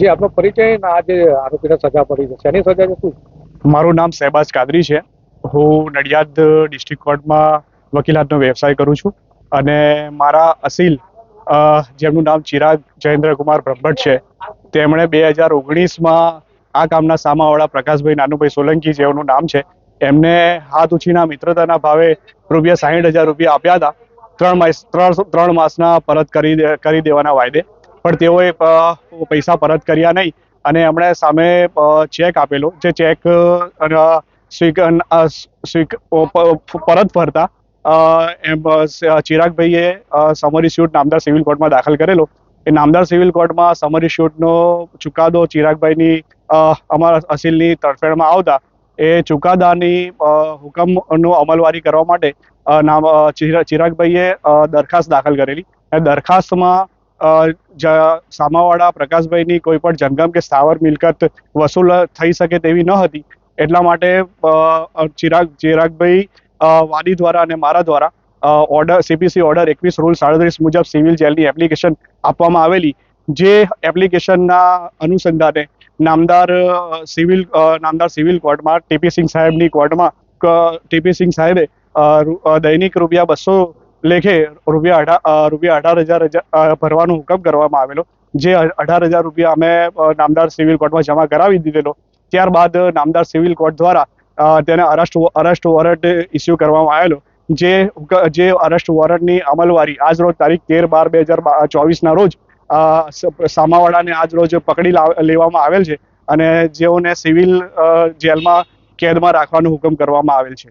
જે આપનો પરિચય આ જે આરોપીને સજા પડી છે, શેની સજા શું? મારું નામ શહેબાઝ કાદરી છે. હું નડિયાદ ડિસ્ટ્રિક્ટ કોર્ટમાં વકીલાતનો વ્યવસાય કરું છું અને મારા અસીલ જેમનું નામ ચિરાગ જયેન્દ્રકુમાર બ્રહ્મટ છે, તેમણે બે હજાર ઓગણીસમાં આ કામના સામાવાળા પ્રકાશભાઈ નાનુભાઈ સોલંકી જેઓનું નામ છે, એમને હાથ ઉછીના મિત્રતાના ભાવે રૂપિયા સાહીઠ હજાર રૂપિયા આપ્યા હતા. ત્રણ માસ, ત્રણ ત્રણ માસના પરત કરી કરી દેવાના વાયદે. પણ તેઓએ પૈસા પરત કર્યા નહીં. અને એમણે સામે ચેક આપેલો, જે ચેક પરત ફરતા એમ ચિરાગભાઈએ સમરી શૂટ નામદાર સિવિલ કોર્ટમાં દાખલ કરેલો. એ નામદાર સિવિલ કોર્ટમાં સમરી શૂટનો ચુકાદો ચિરાગભાઈની અમારા અસીલની તરફેણમાં આવતા, એ ચુકાદાની હુકમનો અમલવારી કરવા માટે નામ ચિરાગભાઈએ દરખાસ્ત દાખલ કરેલી. અને દરખાસ્તમાં સામાવાળા પ્રકાશભાઈની કોઈ પણ જંગમ કે સ્થાવર મિલકત વસૂલ થઈ શકે તેવી ન હતી. એટલા માટે ચિરાગ, ચિરાગભાઈ વાદી દ્વારા અને મારા દ્વારા ઓર્ડર, સીપીસી ઓર્ડર એકવીસ રૂલ સાડત્રીસ મુજબ સિવિલ જેલની એપ્લિકેશન આપવામાં આવેલી. જે એપ્લિકેશનના અનુસંધાને નામદાર સિવિલ નામદાર સિવિલ કોર્ટમાં ટીપી સિંહ સાહેબની કોર્ટમાં ટીપી સિંહ સાહેબે દૈનિક રૂપિયા બસો લેખે રૂપિયા અઢાર રૂપિયા અઢાર હજાર ભરવાનો હુકમ કરવામાં આવેલો. જે અઢાર હજાર રૂપિયા અમે નામદાર સિવિલ કોર્ટમાં જમા કરાવી દીધેલો. ત્યારબાદ નામદાર સિવિલ કોર્ટ દ્વારા તેને અરેસ્ટ અરેસ્ટ વોરંટ ઇસ્યુ કરવામાં આવેલો. જે જે અરેસ્ટ વોરંટની અમલવારી આજ રોજ તારીખ તેર બાર બે હજાર ચોવીસના રોજ સામાવાળાને આજ રોજ પકડી લાવ- લેવામાં આવેલ છે અને જેઓને સિવિલ જેલમાં કેદમાં રાખવાનો હુકમ કરવામાં આવેલ છે.